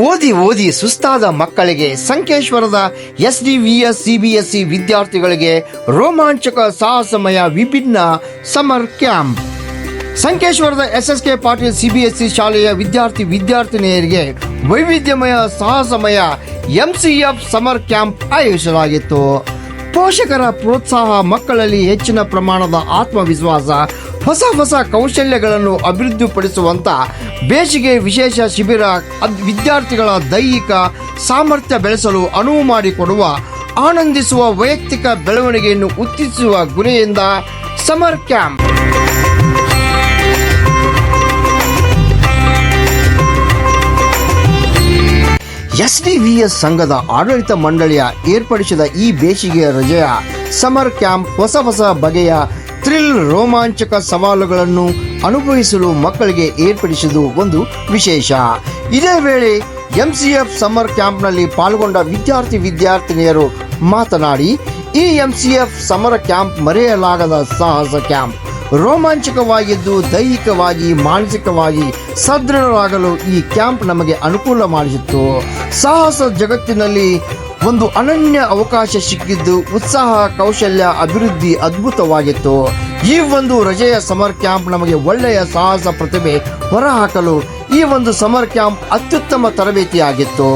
ಓದಿ ಓದಿ ಸುಸ್ತಾದ ಮಕ್ಕಳಿಗೆ ಸಂಕೇಶ್ವರದ S D V S CBSE ವಿದ್ಯಾರ್ಥಿಗಳಿಗೆ ರೋಮಾಂಚಕ ಸಾಹಸಮಯ ವಿಭಿನ್ನ summer camp. ಸಂಕೇಶ್ವರದ S S K Patil C ಶಾಲೆಯ ವಿದ್ಯಾರ್ಥಿ ವಿದ್ಯಾರ್ಥಿನಿಯರಿಗೆ ವೈವಿಧ್ಯಮಯ ಸಾಹಸಮಯ ಎಂಸಿಎಫ್ ಸಮರ್ ಕ್ಯಾಂಪ್ ಆಯೋಜಿಸಲಾಗಿತ್ತು. ಪೋಷಕರ ಪ್ರೋತ್ಸಾಹ ಮಕ್ಕಳಲ್ಲಿ ಹೆಚ್ಚಿನ ಪ್ರಮಾಣದ ಆತ್ಮವಿಶ್ವಾಸ ಹೊಸ ಹೊಸ ಕೌಶಲ್ಯಗಳನ್ನು ಅಭಿವೃದ್ಧಿಪಡಿಸುವಂತ ಬೇಸಿಗೆ ವಿಶೇಷ ಶಿಬಿರ ವಿದ್ಯಾರ್ಥಿಗಳ ದೈಹಿಕ ಸಾಮರ್ಥ್ಯ ಬೆಳೆಸಲು ಅನುವು ಮಾಡಿಕೊಡುವ, ಆನಂದಿಸುವ ವೈಯಕ್ತಿಕ ಬೆಳವಣಿಗೆಯನ್ನು ಉತ್ತೇಜಿಸುವ ಗುರಿಯಿಂದ ಸಮರ್ ಕ್ಯಾಂಪ್. ಎಸ್ಡಿವಿಎಸ್ ಸಂಘದ ಆಡಳಿತ ಮಂಡಳಿಯ ಏರ್ಪಡಿಸಿದ ಈ ಬೇಸಿಗೆಯ ರಜೆಯ ಸಮರ್ ಕ್ಯಾಂಪ್ ಹೊಸ ಹೊಸ ಬಗೆಯ ಥ್ರಿಲ್ ರೋಮಾಂಚಕ ಸವಾಲುಗಳನ್ನು ಅನುಭವಿಸಲು ಮಕ್ಕಳಿಗೆ ಏರ್ಪಡಿಸಿದ್ದು ಒಂದು ವಿಶೇಷ. ಇದೇ ವೇಳೆ ಎಂಸಿಎಫ್ ಸಮ್ಮರ್ ಕ್ಯಾಂಪ್ನಲ್ಲಿ ಪಾಲ್ಗೊಂಡ ವಿದ್ಯಾರ್ಥಿ ವಿದ್ಯಾರ್ಥಿನಿಯರು ಮಾತನಾಡಿ, ಈ ಎಂಸಿಎಫ್ ಸಮರ ಕ್ಯಾಂಪ್ ಮರೆಯಲಾಗದ ಸಾಹಸ ಕ್ಯಾಂಪ್ ರೋಮಾಂಚಕವಾಗಿದ್ದು ದೈಹಿಕವಾಗಿ, ಮಾನಸಿಕವಾಗಿ ಸದೃಢರಾಗಲು ಈ ಕ್ಯಾಂಪ್ ನಮಗೆ ಅನುಕೂಲ ಮಾಡಿಸಿತ್ತು. ಸಾಹಸ ಜಗತ್ತಿನಲ್ಲಿ ಒಂದು ಅನನ್ಯ ಅವಕಾಶ ಸಿಕ್ಕಿದ್ದು ಉತ್ಸಾಹ, ಕೌಶಲ್ಯ, ಅಭಿವೃದ್ಧಿ ಅದ್ಭುತವಾಗಿತ್ತು. ಈ ಒಂದು ರಜೆಯ ಸಮರ್ ಕ್ಯಾಂಪ್ ನಮಗೆ ಒಳ್ಳೆಯ ಸಾಹಸ ಪ್ರತಿಭೆ ಹೊರಹಾಕಲು ಈ ಒಂದು ಸಮರ್ ಕ್ಯಾಂಪ್ ಅತ್ಯುತ್ತಮ ತರಬೇತಿಯಾಗಿತ್ತು.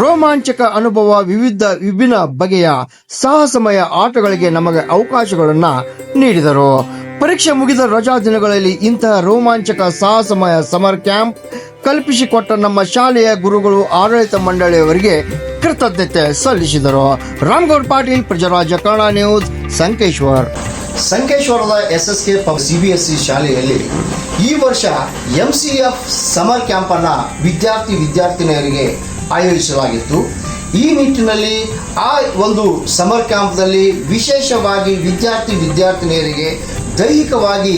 ರೋಮಾಂಚಕ ಅನುಭವ ವಿವಿಧ ವಿಭಿನ್ನ ಬಗೆಯ ಸಾಹಸಮಯ ಆಟಗಳಿಗೆ ನಮಗೆ ಅವಕಾಶಗಳನ್ನು ನೀಡಿದರು. ಪರೀಕ್ಷೆ ಮುಗಿದ ರಜಾ ದಿನಗಳಲ್ಲಿ ಇಂತಹ ರೋಮಾಂಚಕ ಸಾಹಸಮಯ ಸಮರ್ ಕ್ಯಾಂಪ್ ಕಲ್ಪಿಸಿಕೊಟ್ಟ ನಮ್ಮ ಶಾಲೆಯ ಗುರುಗಳು ಆಡಳಿತ ಮಂಡಳಿಯವರಿಗೆ ಕೃತಜ್ಞತೆ ಸಲ್ಲಿಸಿದರು. ರಾಮ್ಗೌಡ್ ಪಾಟೀಲ್, ಪ್ರಜರಾಜ ಕನ್ನಡ ನ್ಯೂಸ್, ಸಂಕೇಶ್ವರ್. ಸಂಕೇಶ್ವರದ ಎಸ್ ಎಸ್ ಕೆ ಸಿಬಿಎಸ್ಇ ಶಾಲೆಯಲ್ಲಿ ಈ ವರ್ಷ M C F summer camp ಅನ್ನ ವಿದ್ಯಾರ್ಥಿ ವಿದ್ಯಾರ್ಥಿನಿಯರಿಗೆ ಆಯೋಜಿಸಲಾಗಿತ್ತು. ಈ ನಿಟ್ಟಿನಲ್ಲಿ ಆ ಒಂದು ಸಮರ್ ಕ್ಯಾಂಪ್ನಲ್ಲಿ ವಿಶೇಷವಾಗಿ ವಿದ್ಯಾರ್ಥಿ ವಿದ್ಯಾರ್ಥಿನಿಯರಿಗೆ ದೈಹಿಕವಾಗಿ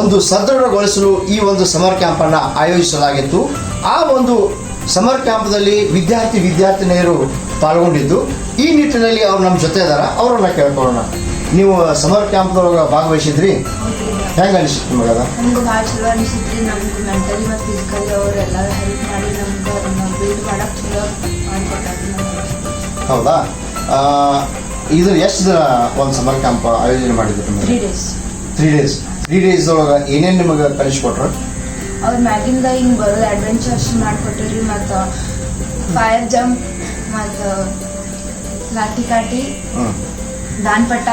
ಒಂದು ಸದೃಢಗೊಳಿಸಲು ಈ ಒಂದು ಸಮರ್ ಕ್ಯಾಂಪನ್ನು ಆಯೋಜಿಸಲಾಗಿತ್ತು. ಆ ಒಂದು ಸಮರ್ ಕ್ಯಾಂಪ್ದಲ್ಲಿ ವಿದ್ಯಾರ್ಥಿ ವಿದ್ಯಾರ್ಥಿನಿಯರು ಪಾಲ್ಗೊಂಡಿದ್ದು ಈ ನಿಟ್ಟಿನಲ್ಲಿ ಅವ್ರು ನಮ್ಮ ಜೊತೆ ಇದ್ದಾರೆ ಅವರನ್ನ ಕೇಳ್ಕೊಳ್ಳೋಣ. ನೀವು ಸಮರ್ ಕ್ಯಾಂಪ್ದೊಳಗೆ ಭಾಗವಹಿಸಿದ್ರಿ? ಹೆಂಗೆ ಅನಿಸಿತ್ತು ನಿಮಗದ? ನಮ್ಗೆ ಭಾಳ ಚಲೋ ನಮ್ಗೆ ಮೆಂಟಲಿ ಮತ್ತು ಫಿಸಿಕಲಿ ಅವರೆಲ್ಲ ಹೆಲ್ಪ್ ಮಾಡಿ ನಮ್ಗೆ ಅದನ್ನ ಬಿಲ್ಡ್ ಮಾಡಕ್ಕೆ ಚಲೋ ನಮ್ಗೆ ಹೌದಾ? ಇದು ಎಷ್ಟು ದಿನ ಒಂದು ಸಮರ್ ಕ್ಯಾಂಪ್ ಆಯೋಜನೆ ಮಾಡಿದ್ರು three days three days three days ಒಳಗೆ ಏನೇನು ನಿಮಗೆ ಕಲಿಸ್ಕೊಟ್ರ ಅವ್ರ ಮ್ಯಾಗಿಂದ ಹಿಂಗೆ ಬರೋದು ಅಡ್ವೆಂಚರ್ಸ್ ಮಾಡಿಕೊಟ್ಟಿರಿ ಮತ್ತು ಫೈರ್ ಜಂಪ್ ಮತ್ತು ಲಾಠಿ ಕಾಟಿ ದಾನ್ಪಟ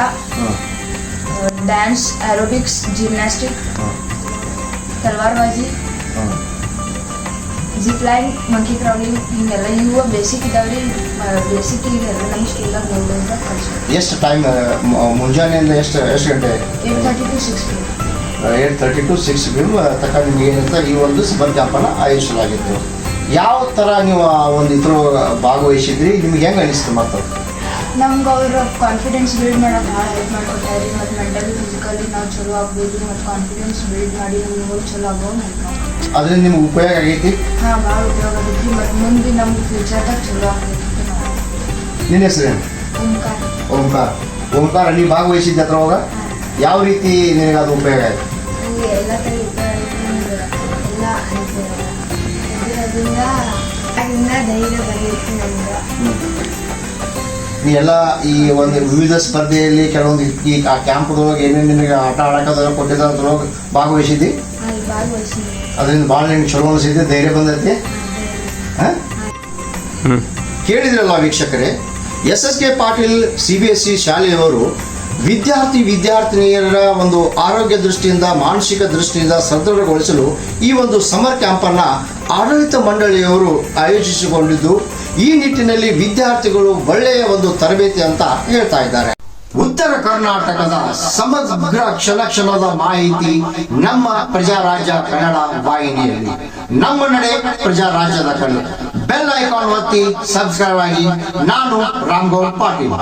ಡ್ಯಾನ್ಸ್ ಆರೋಬಿಕ್ಸ್ ಜಿಮ್ನಾಸ್ಟಿಕ್ ತಲ್ವಾರ್ಬಾಜಿ ಹ್ಞೂ ಜಿಪ್ ಲೈನ್ ಮಂಕಿ ಕ್ರೌಡಿಂಗ್ ಹಿಂಗೆಲ್ಲ ಇವು ಬೇಸಿಕ್ ಇದಾವ್ರಿ ಬೇಸಿಕ್ ಈಗೆಲ್ಲ ನಮ್ಮ ಸ್ಕೂಲಾಗ ಕಲಿಸ್ಕೊಡ್ತೀವಿ ಎಷ್ಟು ಟೈಮ್ ಮುಂಜಾನೆಯಿಂದ ಎಷ್ಟು ಎಷ್ಟು ಗಂಟೆ? Eight thirty to six P eight thirty to six P ತಕ್ಕ ನಿಮ್ಗೆ ಏನಿರುತ್ತೆ ಈ ಒಂದು ಸ್ಪರ್ಧಾಪನ ಆಯೋಜಿಸಲಾಗಿತ್ತು. ಯಾವ ಥರ ನೀವು ಆ ಒಂದು ಇದ್ರ ಭಾಗವಹಿಸಿದ್ರಿ? ನಿಮ್ಗೆ ಹೆಂಗೆ ಅನಿಸ್ತು ಮತ್ತು ನಮ್ಗೆ ಅವ್ರ ಕಾನ್ಫಿಡೆನ್ಸ್ ಬಿಲ್ಡ್ ಮಾಡೋಕೆ ಭಾಳ ಹೆಲ್ಪ್ ಮಾಡ್ಕೊಟ್ಟಾರಿ ಮತ್ತು ಮೆಂಟಲಿ ಫಿಸಿಕಲಿ ನಾವು ಚಲೋ ಆಗ್ಬೋದು. ಮತ್ತು ಕಾನ್ಫಿಡೆನ್ಸ್ ಬಿಲ್ಡ್ ಮಾಡಿ ನಮ್ಗೆ ಚಲೋ ಆಗೋ ಹೆಲ್ಪ್ ಅದರಿಂದ ನಿಮ್ಗೆ ಉಪಯೋಗ ಆಗೈತಿ? ಹಾಂ ಭಾಳ ಉಪಯೋಗ ಆಗೈತಿ. ಮತ್ತು ಮುಂದೆ ನಮ್ಗೆ ಫ್ಯೂಚರ್ದಾಗ ಚಲೋ ಆಗೈತಿ ನಿನ್ನ ಹೆಸರೇನು ಓಂಕಾರ. ಓಂಕಾರ. ಓಂಕಾರ ನೀವು ಭಾಗವಹಿಸಿದ್ದೆ ಹೋಗ ಯಾವ ರೀತಿ ನಿನಗೆ ಅದು ಉಪಯೋಗ ಆಯ್ತು? ಎಲ್ಲ ಧೈರ್ಯ ನಮ್ಗೆ ನೀ ಎಲ್ಲ ಈ ಒಂದು ವಿವಿಧ ಸ್ಪರ್ಧೆಯಲ್ಲಿ ಕೆಲವೊಂದು ಈ ಆ ಕ್ಯಾಂಪ್ದೊಳಗೆ ಏನೇನು ನಿನಗೆ ಆಟ ಆಡಕ್ಕೆ ಕೊಟ್ಟಿದ್ದ ಅದ್ರೊಳಗೆ ಭಾಗವಹಿಸಿದ್ದಿ? ಅಲ್ಲಿ ಅದರಿಂದ ಭಾಳ ನಿಮ್ಗೆ ಚಲೋ ಅನಿಸಿದ್ದೆ ಧೈರ್ಯ ಬಂದೈತಿ. ಹಾಂ? ಕೇಳಿದ್ರಲ್ಲ ವೀಕ್ಷಕರೇ S S K Patil C B S C ಶಾಲೆಯವರು ವಿದ್ಯಾರ್ಥಿ ವಿದ್ಯಾರ್ಥಿನಿಯರ ಒಂದು ಆರೋಗ್ಯ ದೃಷ್ಟಿಯಿಂದ ಮಾನಸಿಕ ದೃಷ್ಟಿಯಿಂದ ಸದೃಢಗೊಳಿಸಲು ಈ ಒಂದು ಸಮರ್ ಕ್ಯಾಂಪನ್ನು ಆಡಳಿತ ಮಂಡಳಿಯವರು ಆಯೋಜಿಸಿಕೊಂಡಿದ್ದು ಈ ನಿಟ್ಟಿನಲ್ಲಿ ವಿದ್ಯಾರ್ಥಿಗಳು ಒಳ್ಳೆಯ ಒಂದು ತರಬೇತಿ ಅಂತ ಹೇಳ್ತಾ ಇದ್ದಾರೆ. ಉತ್ತರ ಕರ್ನಾಟಕದ ಸಮಗ್ರ ಕ್ಷಣ ಕ್ಷಣದ ಮಾಹಿತಿ ನಮ್ಮ ಪ್ರಜಾರಾಜ್ಯ ಕನ್ನಡ ವಾಹಿನಿಯಲ್ಲಿ. ನಮ್ಮ ನಡೆ ಪ್ರಜಾರಾಜ್ಯದ ಕಡೆ. ಬೆಲ್ ಐಕಾನ್ ಒತ್ತಿ ಸಬ್ಸ್ಕ್ರೈಬ್ ಆಗಿ ನಾನು ರಾಮ್ಗೌಡ್ ಪಾಟೀಲ್.